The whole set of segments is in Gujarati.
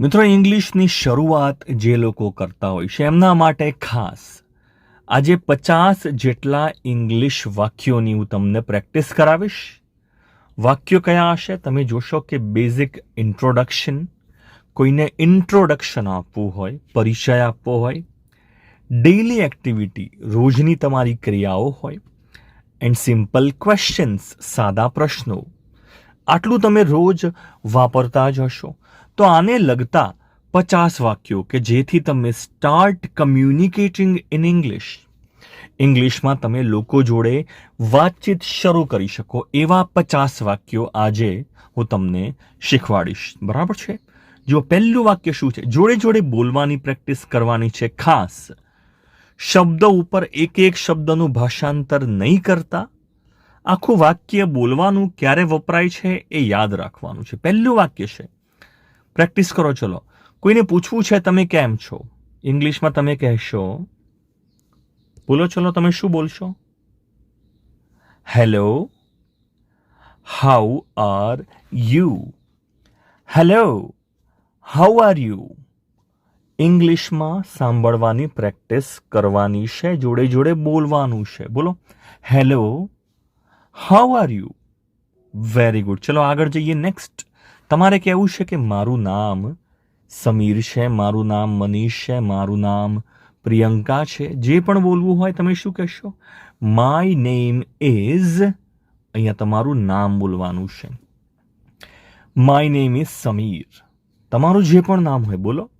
મિત્રો, ઇંગ્લિશની શરૂઆત જે લોકો કરતા હોય છે, એમના માટે ખાસ. આજે પચાસ જેટલા ઇંગ્લિશ વાક્યોની હું તમને પ્રેક્ટિસ કરાવીશ. વાક્યો કયા હશે? તમે જોશો કે બેઝિક ઇન્ટ્રોડક્શન, કોઈને ઇન્ટ્રોડક્શન આપવું હોય, પરિચય આપવો હોય, ડેઇલી એક્ટિવિટી, રોજની તમારી ક્રિયાઓ હોય, એન્ડ સિમ્પલ ક્વેશ્ચન્સ, સાદા પ્રશ્નો. આટલું તમે રોજ વાપરતા જ હશો. તો આને લગતા પચાસ વાક્યો કે જેથી તમે સ્ટાર્ટ કમ્યુનિકેટિંગ ઇન ઇંગ્લિશ ઇંગ્લિશમાં તમે લોકો જોડે વાતચીત શરૂ કરી શકો એવા પચાસ વાક્યો આજે હું તમને શીખવાડીશ. બરાબર છે? જો પહેલું વાક્ય શું છે? જોડે જોડે બોલવાની પ્રેક્ટિસ કરવાની છે ખાસ. શબ્દ ઉપર એક એક શબ્દનું ભાષાંતર નહીં કરતા. આખું વાક્ય બોલવાનું ક્યારે વપરાય છે એ યાદ રાખવાનું છે. પહેલું વાક્ય છે પ્રેક્ટિસ કરો, ચલો. કોઈને પૂછવું છે, તમે કેમ છો? ઇંગ્લિશમાં તમે કહેશો, બોલો, ચલો, તમે શું બોલશો? Hello how are you hello how are you ઇંગ્લિશમાં સાંભળવાની પ્રેક્ટિસ કરવાની છે, જોડે જોડે બોલવાનું છે. બોલો. Hello how are you very good ચલો, આગળ જઈએ. નેક્સ્ટ તમારે કહેવું છે કે મારું નામ સમીર છે, મારું નામ મનીષ છે, મારું નામ પ્રિયંકા છે? જે પણ બોલવું હોય તમે શું કહેશો? માય નેમ ઇઝ અહીંયા તમારું નામ બોલવાનું છે. My name is Sameer. તમારું જે પણ નામ હોય, બોલો.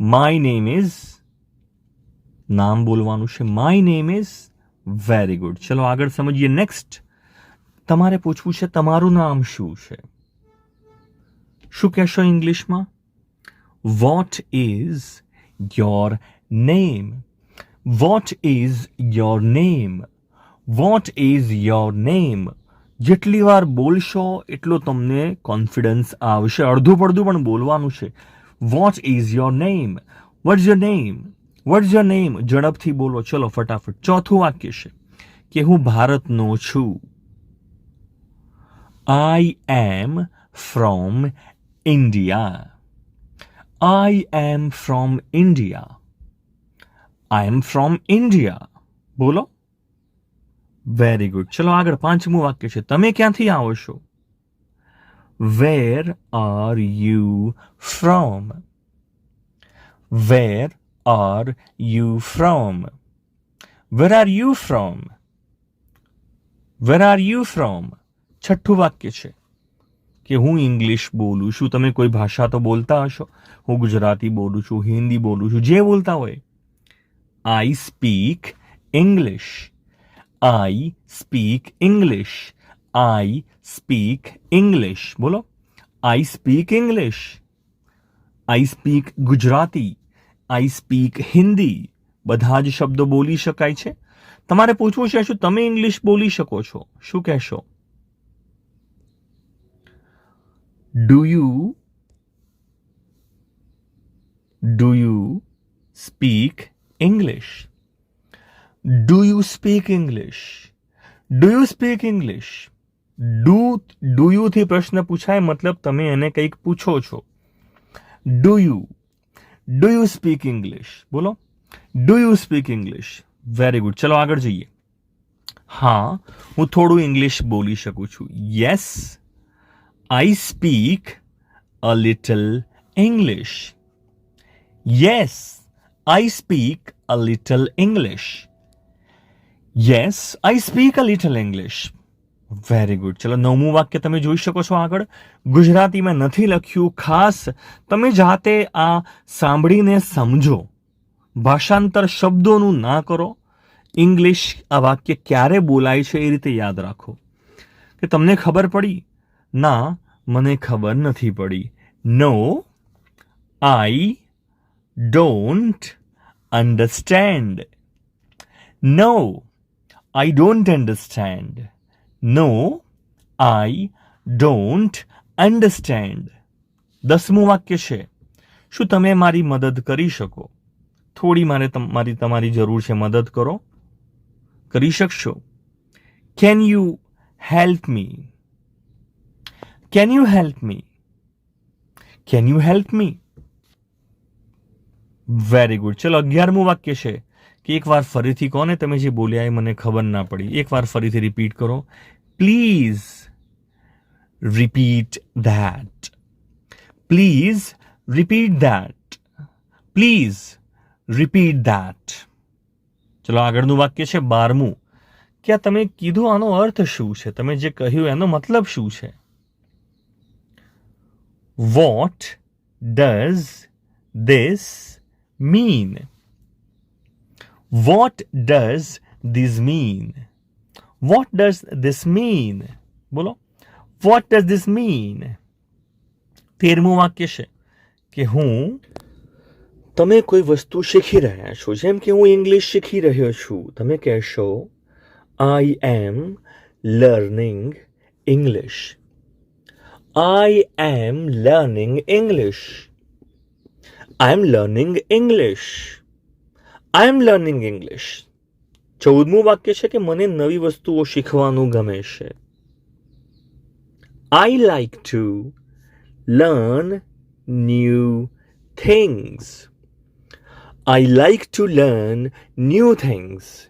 માય નેમ ઇઝ નામ બોલવાનું છે. My name is very good ચલો આગળ સમજીએ. નેક્સ્ટ તમારે પૂછવું છે, તમારું નામ શું છે? શું કહેશો ઇંગ્લિશમાં? What is your name what is your name what is your name જેટલી વાર બોલશો, એટલો તમને કોન્ફિડન્સ આવશે. અડધું પડધું પણ બોલવાનું છે. What is your name what your name what your name ઝડપથી બોલો. ચલો, ફટાફટ. ચોથું વાક્ય છે કે હું ભારતનો છું. I am from India. I am from India. I am from India. બોલો? વેરી ગુડ ચલો આગળ પાંચમું વાક્ય છે. તમે ક્યાંથી આવો છો? Where are you from where are you from where are you from where are you from છઠ્ઠું વાક્ય છે. કે હું ઇંગ્લિશ બોલું છું? તમે કોઈ ભાષા તો બોલતા હશો? હું ગુજરાતી બોલું છું, હિન્દી બોલું છું, જે બોલતા હોય. I speak English I speak English I speak English બોલો. I speak English I speak Gujarati. I speak Hindi. બધા જ શબ્દો બોલી શકાય છે. તમારે પૂછવું છે શું? તમે ઇંગ્લિશ બોલી શકો છો? શું કહેશો? do you do you speak english do you speak english do you speak english do do you થી પ્રશ્ન પૂછાય મતલબ તમે એને કંઈક પૂછો છો do you do you speak english બોલો do you speak english very good ચલો આગળ જઈએ હા હું થોડું ઇંગ્લિશ બોલી શકું છું yes I speak a little English. Yes, I speak a little English. Yes, I speak a little English. Very good ચલો નવમું વાક્ય તમે જોઈ શકો છો આગળ. ગુજરાતીમાં નથી લખ્યું ખાસ. તમે જાતે આ સાંભળીને સમજો. ભાષાંતર શબ્દોનું ના કરો. ઇંગ્લિશ આ વાક્ય ક્યારે બોલાય છે એ રીતે યાદ રાખો. કે તમને ખબર પડી? ના, મને ખબર નથી પડી. No I don't understand no I don't understand no I don't understand દસમું વાક્ય છે. શું તમે મારી મદદ કરી શકો? થોડી મારે મારી તમારી જરૂર છે, મદદ કરો. કરી શકશો? Can you help me can you help me can you help me very good ચલો, અગિયારમું વાક્ય છે કે એકવાર ફરીથી કોને તમે જે બોલ્યા એ મને ખબર ના પડી. એકવાર ફરીથી રિપીટ કરો. Please repeat that please repeat that please repeat that ચલો, આગળનું વાક્ય છે બારમું. કે આ તમે કીધું આનો અર્થ શું છે? તમે જે કહ્યું એનો મતલબ શું છે? What does this mean what does this mean what does this mean બોલો. વોટ ડઝ ધીસ મીન તેરમું વાક્ય છે કે હું તમે કોઈ વસ્તુ શીખી રહ્યા છો, જેમ કે હું ઇંગ્લિશ શીખી રહ્યો છું, તમે કહેશો I am learning English I am learning English I am learning English I am learning English ચૌદમું વાક્ય છે કે મને નવી વસ્તુઓ શીખવાનું ગમે છે. I like to learn new things I like to learn new things.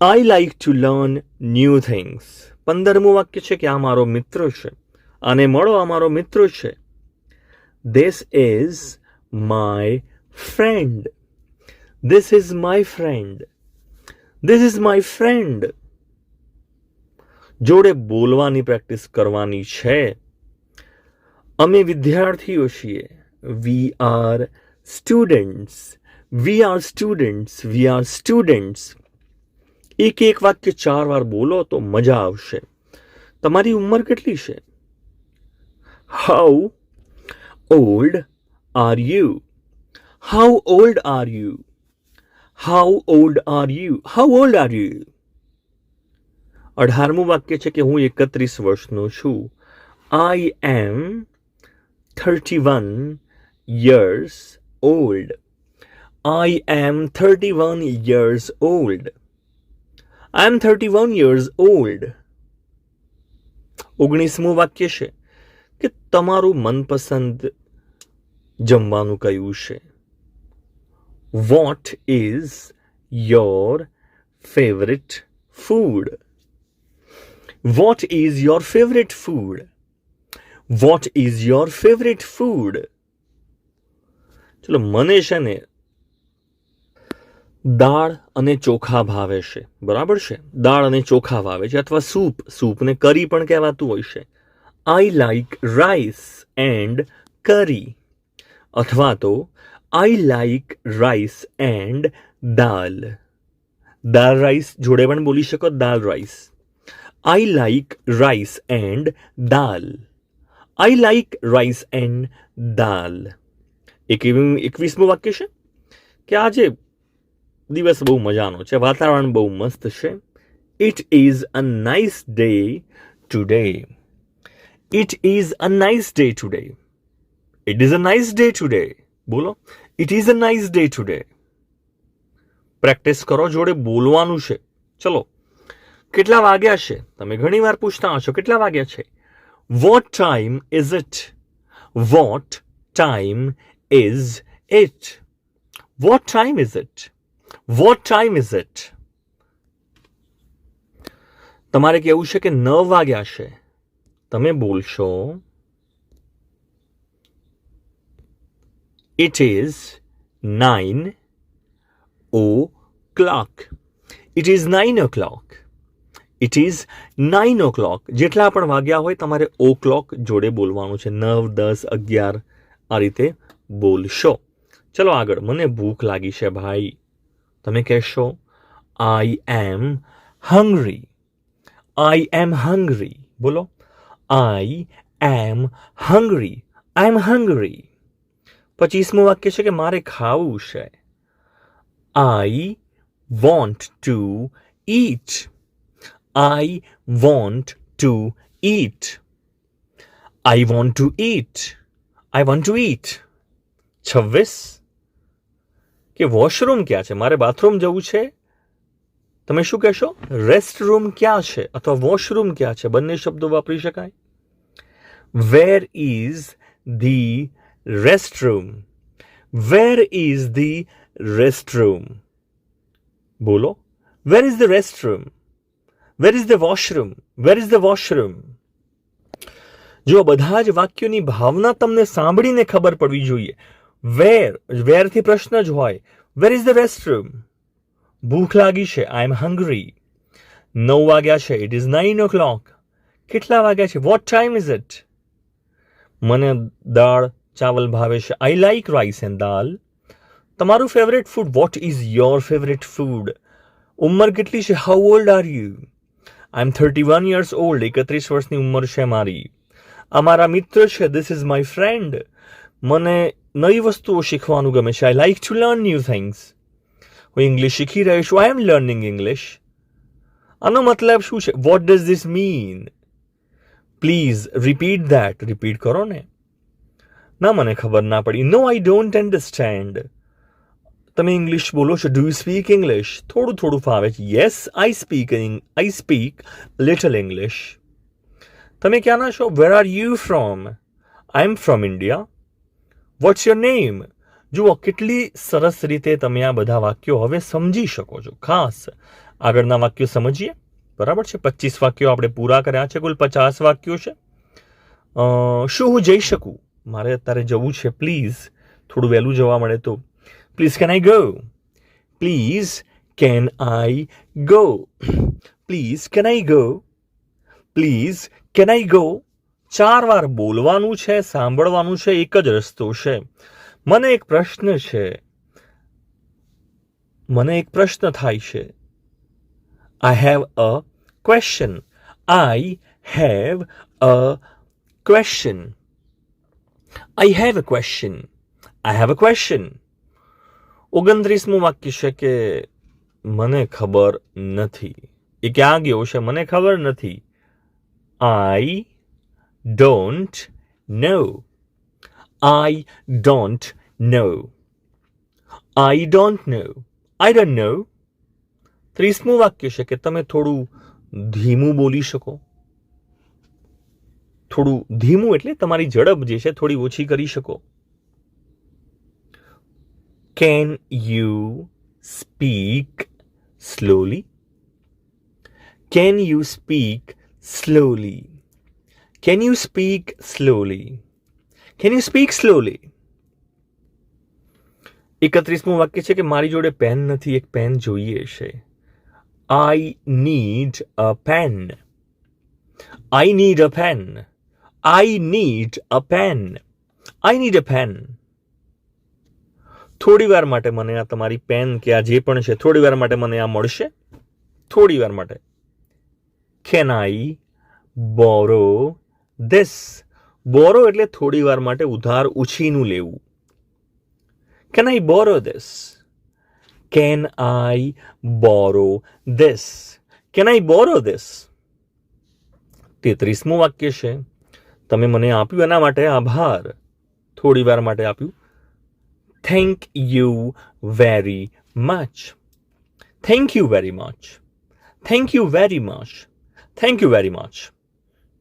I like to learn new things. પંદરમું વાક્ય છે કે આ મારો મિત્ર છે આને મળો, આ મારો મિત્ર છે. This is my friend this is my friend this is my friend જોડે બોલવાની પ્રેક્ટિસ કરવાની છે. અમે વિદ્યાર્થીઓ છીએ. We are students we are students we are students એક એક વાક્ય ચાર વાર બોલો તો મજા આવશે. તમારી ઉંમર કેટલી છે? How old are you how old are you how old are you how old are you અઢારમું વાક્ય છે કે હું એકત્રીસ વર્ષનો છું. I am thirty one years old. I am 31 years old. I am 31 years old. ઓગણીસમું વાક્ય છે કે તમારું મનપસંદ જમવાનું કયું છે? What is your favourite food what is your favourite food what is your favourite food ચલો, મને છે ને દાળ અને ચોખા ભાવે છે. બરાબર છે? દાળ અને ચોખા ભાવે છે અથવા સૂપ. સૂપને કરી પણ કહેવાતું હોય છે. આઈ લાઈક રાઈસ એન્ડ કરી અથવા તો I like rice and dal dal rice જોડે પણ બોલી શકો? Dal rice I like rice and dal I like rice and dal એક એકવીસમું વાક્ય છે? કે આજે દિવસ બહુ મજાનો છે, વાતાવરણ બહુ મસ્ત છે. It is a nice day today it is a nice day today it is a nice day today બોલો. It is a nice day today practice કરો જોડે બોલવાનું છે. ચલો. કેટલા વાગ્યા છે? તમે ઘણી વાર પૂછતા હશો, કેટલા વાગ્યા છે? What time is it what time is it what time is it? What time is it તમારે કેવું છે કે નવ વાગ્યા છે. તમે બોલશો. It is nine o'clock it is nine o'clock it is nine o'clock જેટલા પણ વાગ્યા હોય તમારે ઓ ક્લોક જોડે બોલવાનું છે. નવ, દસ, અગિયાર આ રીતે બોલશો. ચલો આગળ. મને ભૂખ લાગી છે ભાઈ. તમે કહેશો I am hungry I am hungry બોલો. આઈ am hungry I am hungry પચીસમું વાક્ય છે કે મારે ખાવું છે. I want to eat I want to eat I want to eat I want to eat છવ્વીસ. કે વોશરૂમ ક્યાં છે? મારે બાથરૂમ જવું છે? તમે શું કહેશો? રેસ્ટ રૂમ ક્યાં છે? અથવા વોશરૂમ ક્યાં છે? બંને શબ્દો વાપરી શકાય? Where is the restroom where is the restroom બોલો. Where is the restroom where is the washroom where is the washroom જો બધા જ વાક્યોની ભાવના તમને સાંભળીને ખબર પડવી જોઈએ વેર વેરથી પ્રશ્ન જ હોય. વેર ઇઝ ધ રેસ્ટરૂમ ભૂખ લાગી છે. આઈ એમ હંગ્રી નવ વાગ્યા છે. It is nine o'clock કેટલા વાગ્યા છે? વોટ ટાઈમ ઇઝ ઇટ મને દાળ, ચાવલ ભાવે છે. I like rice and dal તમારું favourite food what is your favourite food ઉંમર કેટલી છે? How old are you I am thirty one years old એકત્રીસ વર્ષની ઉંમર છે મારી. અમારા મિત્ર છે. ધીસ ઇઝ માય ફ્રેન્ડ મને નવી વસ્તુઓ શીખવાનું ગમે છે I like to learn new things હું ઇંગ્લિશ શીખી રહ્યો છું આઈ એમ લર્નિંગ ઇંગ્લિશ આનો મતલબ શું છે what does this mean please repeat that repeat કરો ને ના મને ખબર ના પડી નો આઈ ડોન્ટ અન્ડરસ્ટેન્ડ તમે ઇંગ્લિશ બોલો છો ડુ યુ સ્પીક ઇંગ્લિશ થોડું થોડું ફાવે છે yes I speak I speak little English તમે ક્યાંના છો where are you from I am from India what's your name જુઓ, કેટલી સરસ રીતે તમે આ બધા વાક્યો હવે સમજી શકો છો. ખાસ આગળના વાક્યો સમજીએ. બરાબર છે? પચીસ વાક્યો આપણે પૂરા કર્યા છે. કુલ પચાસ વાક્યો છે. શું હું જઈ શકું? મારે અત્યારે જવું છે. પ્લીઝ થોડું વહેલું જવા મળે તો. Please can I go please can I go please can I go please can I go ચાર વાર બોલવાનું છે, સાંભળવાનું છે, એક જ રસ્તો છે. મને એક પ્રશ્ન છે. મને એક પ્રશ્ન થાય છે. I have a question I have a question I have a question I have a question ઓગણત્રીસમું વાક્ય છે કે મને ખબર નથી. એ ક્યાં ગયો છે? મને ખબર નથી. I don't know I don't know I don't know I don't know ત્રીસમું વાક્ય છે કે તમે થોડું ધીમું બોલી શકો થોડું ધીમું એટલે તમારી ઝડપ જે છે થોડી ઓછી કરી શકો can you speak slowly can you speak slowly can you speak slowly Can you speak slowly એકત્રીસમું વાક્ય છે કે મારી જોડે પેન નથી, એક પેન જોઈએ છે. I need a pen I need a pen I need a pen I need a pen થોડી વાર માટે મને આ તમારી પેન કે આ જે પણ છે, થોડી વાર માટે મને આ મળશે. થોડી વાર માટે. કેન આઈ બોરો ધીસ બોરો એટલે થોડી વાર માટે ઉધાર ઉછીનું લેવું. Can I borrow this can I borrow this can I borrow this તેત્રીસમું વાક્ય છે. તમે મને આપ્યું એના માટે આભાર. થોડી વાર માટે આપ્યું. Thank you very much thank you very much thank you very much thank you very much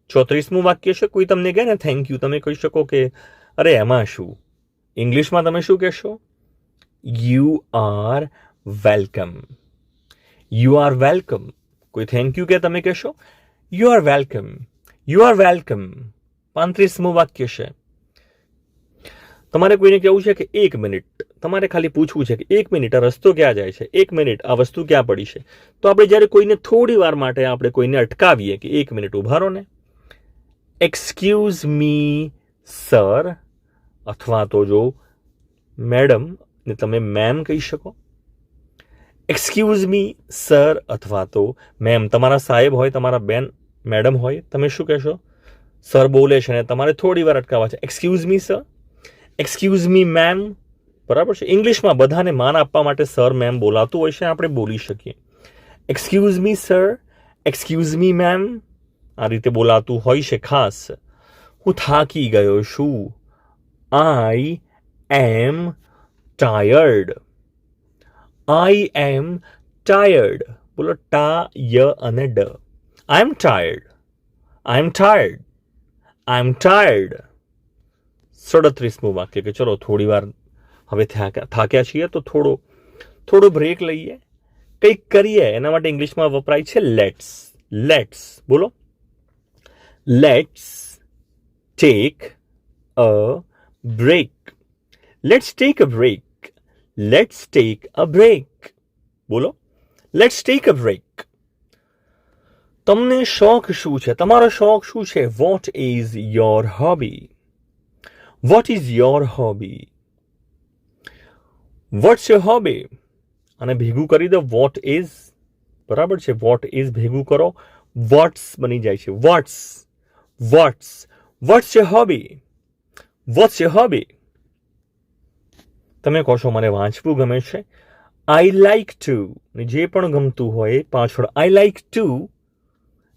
ચોત્રીસમું વાક્ય છે, કોઈ તમને કહે ને થેન્ક યુ તમે કહી શકો કે, અરે, એમાં શું? ઇંગ્લિશમાં તમે શું કહેશો? You are welcome you are welcome કોઈ થેન્ક યુ કે તમે કહેશો? You are welcome you are welcome પાંત્રીસમું વાક્ય છે. તમારે કોઈને કહેવું છે કે, એક મિનિટ. તમારે ખાલી પૂછવું છે કે, એક મિનિટ, આ રસ્તો ક્યાં જાય છે? એક મિનિટ, આ વસ્તુ ક્યાં પડી છે? તો આપણે જ્યારે કોઈને થોડી વાર માટે આપણે કોઈને અટકાવીએ કે, એક મિનિટ ઉભારો ને એક્સક્યુઝ મી સર અથવા તો જો મેડમ ને તમે મેમ કહી શકો. એક્સક્યુઝ મી સર અથવા તો મેમ તમારા સાહેબ હોય, તમારા બેન મેડમ હોય, તમે શું કહેશો? સર બોલે છે ને, તમારે થોડી વાર અટકાવવા છે. Excuse me sir excuse me ma'am બરાબર છે? ઇંગ્લિશમાં બધાને માન આપવા માટે સર મેમ બોલાતું હોય છે, આપણે બોલી શકીએ. Excuse me sir excuse me ma'am આ રીતે બોલાતું હોય છે ખાસ. હું થાકી ગયો છું. I am tired I am tired બોલો ટા, ય અને ડ. I am tired I am tired I am tired સડત્રીસમું વાક્ય કે ચલો થોડી વાર હવે થાક્યા છીએ તો થોડો થોડો બ્રેક લઈએ. કંઈક કરીએ, એના માટે ઇંગ્લિશમાં વપરાય છે લેટ્સ લેટ્સ બોલો. Let's take a break let's take a break let's take a break બોલો. લેટ્સ ટેક અ બ્રેક તમને શોખ શું છે? તમારો શોખ શું છે? What is your hobby what is your hobby what's your hobby અને ભેગું કરી દો. વોટ ઇઝ બરાબર છે. વોટ ઇઝ ભેગું કરો. વોટ્સ બની જાય છે. What's what's what's your hobby what's your hobby તમે કહો છો, મને વાંચવું ગમે છે. આઈ લાઈક ટુ જે પણ ગમતું હોય પાછળ I like to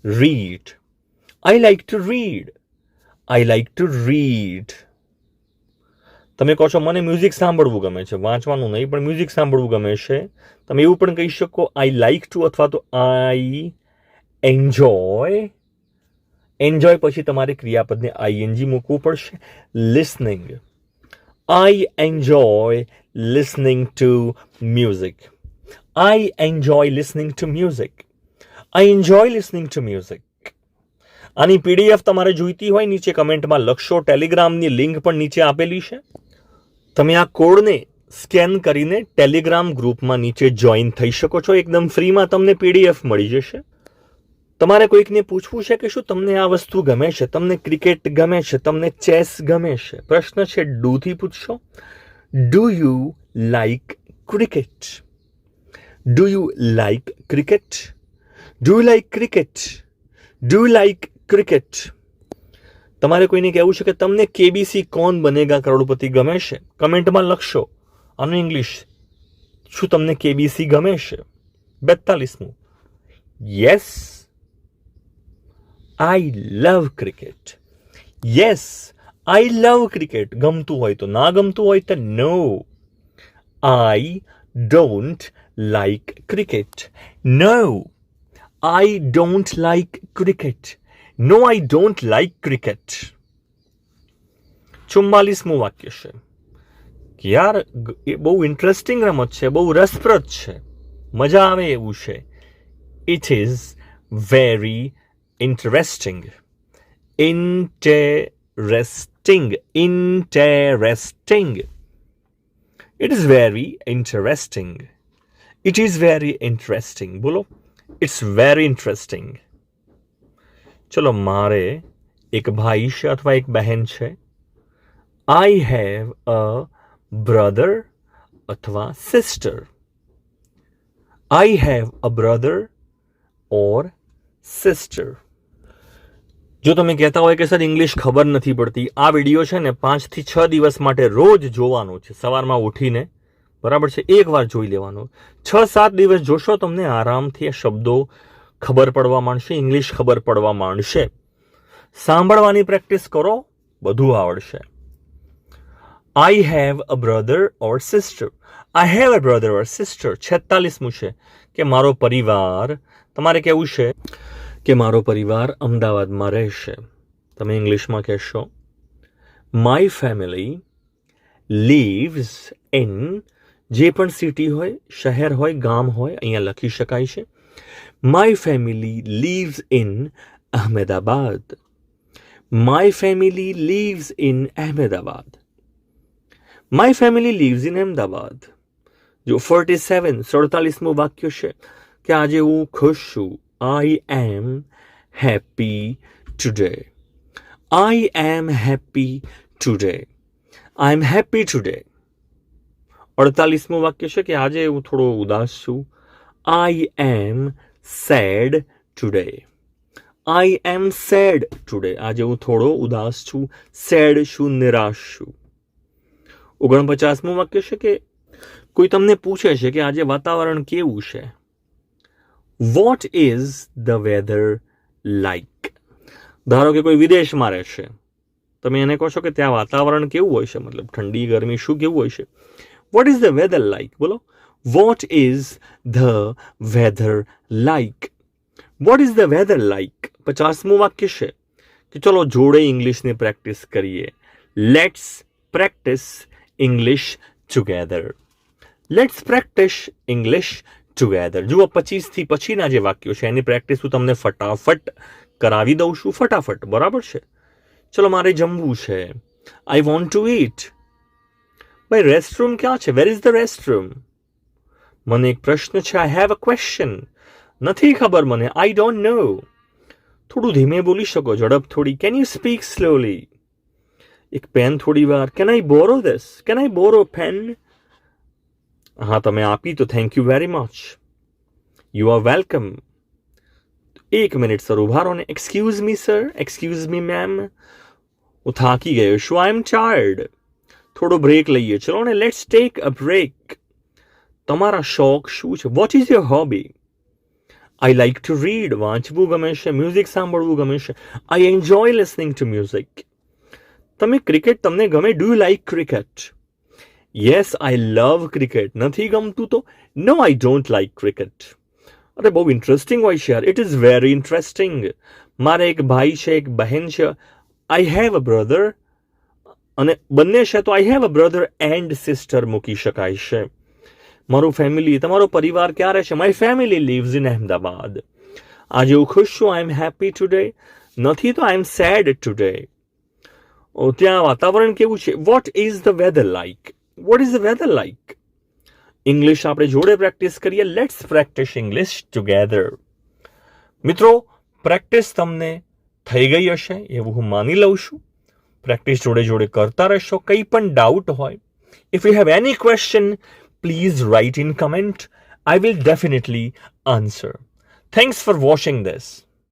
read I like to read I like to read તમે કહો છો, મને મ્યુઝિક સાંભળવું ગમે છે. વાંચવાનું નહીં, પણ મ્યુઝિક સાંભળવું ગમે છે. તમે એવું પણ કહી શકો આઈ લાઈક ટુ અથવા તો આઈ એન્જોય એન્જોય પછી તમારે ક્રિયાપદને આઈએનજી મૂકવું પડશે. Listening I enjoy listening to music I enjoy listening to music I enjoy listening to music આની પીડીએફ તમારે જોઈતી હોય, નીચે કમેન્ટમાં લખશો. ટેલિગ્રામની લિંક પણ નીચે આપેલી છે. તમે આ કોડને સ્કેન કરીને ટેલિગ્રામ ગ્રુપમાં નીચે જોઈન થઈ શકો છો. એકદમ ફ્રીમાં તમને પીડીએફ મળી જશે. તમારે કોઈકને પૂછવું છે કે શું તમને આ વસ્તુ ગમે છે? તમને ક્રિકેટ ગમે છે? તમને ચેસ ગમે છે? પ્રશ્ન છે, ડુથી પૂછશો. Do you like cricket do you like cricket do you like cricket do you like cricket તમારે કોઈને કહેવું છે કે તમને કેબીસી કોણ બનેગા કરોડપતિ ગમે છે? કમેન્ટમાં લખશો. આનું ઇંગ્લિશ, શું તમને કેબીસી ગમે છે? બેતાલીસમું yes I love cricket yes I love cricket ગમતું હોય તો ના ગમતું હોય તો no I don't like cricket no I don't like cricket no I don't like cricket ચુમ્માલીસમું વાક્ય છે કે યાર ગ- એ બહુ ઇન્ટરેસ્ટિંગ રમત છે બહુ રસપ્રદ છે મજા આવે એવું છે it is very interesting interesting interesting it is very interesting it is very interesting બોલો ઇટ્સ વેરી ઇન્ટરેસ્ટિંગ ચલો મારે એક ભાઈ છે અથવા એક બહેન છે આઈ હેવ અ બ્રધર અથવા sister I have a brother or sister જો તમે કહેતા હોય કે સર ઇંગ્લિશ ખબર નથી પડતી, આ વીડિયો છે ને પાંચથી છ દિવસ માટે રોજ જોવાનો છે, સવારમાં ઉઠીને. બરાબર છે? એક વાર જોઈ લેવાનો. છ, સાત દિવસ જોશો, તમને આરામથી આ શબ્દો ખબર પડવા માંડશે ઇંગ્લિશ ખબર પડવા માંડશે. સાંભળવાની પ્રેક્ટિસ કરો, બધું આવડશે. I have a brother or sister I have a brother or sister છેતાલીસમું છે કે મારો પરિવાર. તમારે કેવું છે? કે મારો પરિવાર અમદાવાદમાં રહેશે. તમે ઇંગ્લિશમાં કહેશો. માય ફેમિલી લીવ્સ ઇન જે પણ સિટી હોય, શહેર હોય, ગામ હોય, અહીંયા લખી શકાય છે. My family lives in Ahmedabad. My family lives in Ahmedabad. My family lives in Ahmedabad. જો ફોર્ટી સેવન સડતાલીસમું વાક્ય છે કે આજે હું ખુશ છું. I am happy today. I am happy today. I am happy today. અડતાલીસમું વાક્ય છે કે આજે હું થોડો ઉદાસ છું. I am sad today I am sad today આજે હું થોડો ઉદાસ છું. સેડ છું નિરાશ છું. ઓગણપચાસમું વાક્ય છે કે કોઈ તમને પૂછે છે કે આજે વાતાવરણ કેવું છે? What is the weather like ધારો કે કોઈ વિદેશમાં રહેશે તમે એને કહો છો કે ત્યાં વાતાવરણ કેવું હોય છે? મતલબ ઠંડી, ગરમી, શું કેવું હોય છે? What is the weather like બોલો. What is the weather like what is the weather like પચાસમું વાક્ય છે કે ચલો જોડે ઇંગ્લિશની પ્રેક્ટિસ કરીએ. Let's practice English together let's practice English together જુઓ, પચીસથી પછીના જે વાક્યો છે, એની પ્રેક્ટિસ હું તમને ફટાફટ કરાવી દઉં છું, ફટાફટ. બરાબર છે? ચલો, મારે જમવું છે. આઈ વોન્ટ ટુ ઈટ ભાઈ રેસ્ટરૂમ ક્યાં છે? વેર ઇઝ ધ રેસ્ટરૂમ મને એક પ્રશ્ન છે. આઈ હેવ અ ક્વેશ્ચન નથી ખબર મને. આઈ ડોન્ટ નો થોડું ધીમે બોલી શકો, ઝડપ થોડી. કેન યુ સ્પીક સ્લોલી એક પેન થોડી વાર can I borrow this can I borrow pen હા, તમે આપી, તો thank you very much you are welcome એક મિનિટ સર ઊભા રહો ને. Excuse me sir excuse me ma'am હું થાકી ગયો છું. આઈ એમ ચાર્ડ થોડો બ્રેક લઈએ. ચલો ને લેટ્સ ટેક અ બ્રેક તમારા શોખ શું છે? What is your hobby I like to read વાંચવું ગમે છે મ્યુઝિક સાંભળવું ગમે છે. I enjoy listening to music તમે ક્રિકેટ તમને ગમે? Do you like cricket yes I love cricket નથી ગમતું તો no I don't like cricket અરે બહુ ઇન્ટરેસ્ટિંગ હોય છે યાર ઇટ ઇઝ વેરી ઇન્ટરેસ્ટિંગ મારે એક ભાઈ છે એક બહેન છે આઈ હેવ અ બ્રધર અને બંને છે તો I have a brother and sister મૂકી શકાય છે મારું ફેમિલી તમારો પરિવાર ક્યારે છે my family lives in Ahmedabad આજે હું ખુશ છું આઈ એમ હેપી ટુડે નથી તો આઈ એમ સેડ ટુડે ત્યાં વાતાવરણ કેવું છે what is the weather like what is the weather like English આપણે જોડે પ્રેક્ટિસ કરીએ. લેટ્સ પ્રેક્ટિસ ઇંગ્લિશ ટુગેધર મિત્રો પ્રેક્ટિસ તમને થઈ ગઈ હશે એવું હું માની લઉં છું. પ્રેક્ટિસ જોડે જોડે કરતા રહેશો. કંઈ પણ ડાઉટ હોય if you have any question please write in comment I will definitely answer thanks for watching this